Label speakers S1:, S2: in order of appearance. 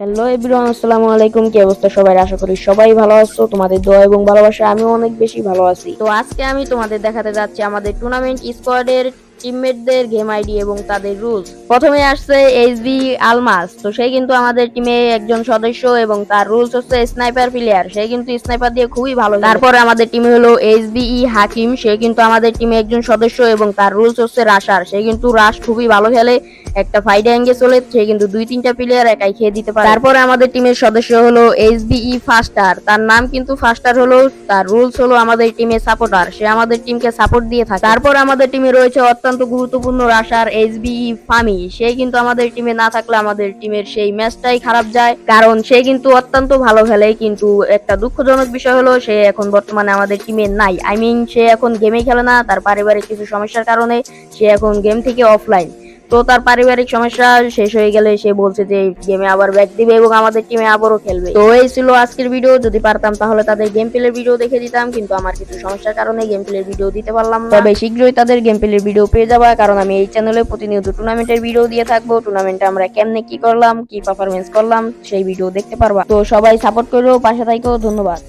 S1: Hello everyone আসসালামু আলাইকুম, কি অবস্থা সবাই? আশা করি সবাই ভালো আছো। তোমাদের দোয়া এবং ভালোবাসা আমিও অনেক বেশি ভালো আছি। তো আজকে আমি তোমাদের দেখাতে যাচ্ছি আমাদের টুর্নামেন্ট স্কোয়াডের টিমমেটদের গেম আইডি এবং তাদের রুলস প্রথমে আসছে এইচবি আলমাস তো সে কিন্তু আমাদের টিমে একজন সদস্য এবং তার রুলস হচ্ছে স্নাইপার প্লেয়ার সে কিন্তু স্নাইপার দিয়ে খুবই ভালো। তারপরে আমাদের টিমে হলো এইচবিই হাকিম সে কিন্তু আমাদের টিমে একজন সদস্য এবং তার রুলস হচ্ছে রাশার সে কিন্তু রাশ খুবই ভালো খেলে। একটা ফাইডে অ্যাঙ্গে চলে সে কিন্তু দুই তিনটা প্লেয়ার একাই খেয়ে দিতে পারে। তারপরে আমাদের টিমের সদস্য হলো এইচবিই ফাস্টার তার নাম কিন্তু ফাস্টার হলো, তার রুলস হলো আমাদের টিমে সাপোর্টার সে আমাদের টিমকে সাপোর্ট দিয়ে থাকে। তারপর আমাদের টিমে রয়েছে অত্যন্ত গুরুত্বপূর্ণ রাশার এইচবিই ফামি সে কিন্তু আমাদের টিমে না থাকলে আমাদের টিমের সেই ম্যাচটাই খারাপ যায়। কারণ সে কিন্তু অত্যন্ত ভালো খেলে, কিন্তু একটা দুঃখজনক বিষয় হলো, সে এখন বর্তমানে আমাদের টিমে নাই। আই মিন সে এখন গেমই খেলে না, তার পারিবারিক কিছু সমস্যার কারণে সে এখন গেম থেকে অফলাইন তো তার পারিবারিক সমস্যা শেষ হয়ে গেলে সে বলছে যে গেমে আবার ব্যাক দিবে এবং আমাদের টিমে আবারও খেলবে। তো এই ছিল আজকের ভিডিও যদি পারতাম তাহলে তাদের গেম প্লের ভিডিও দেখে দিতাম, কিন্তু আমার কিছু সমস্যার কারণে গেম প্লের ভিডিও দিতে পারলাম না। তবে শীঘ্রই তাদের গেম প্লের ভিডিও পেয়ে যাবা, কারণ আমি এই চ্যানেলে প্রতিনিয়ত টুর্নামেন্টের ভিডিও দিয়ে থাকব। টুর্নামেন্টে আমরা কেমনে কি করলাম, কি পারফরমেন্স করলাম, সেই ভিডিও দেখতে পারবা। তো সবাই সাপোর্ট করো, পাশে থাকো ধন্যবাদ।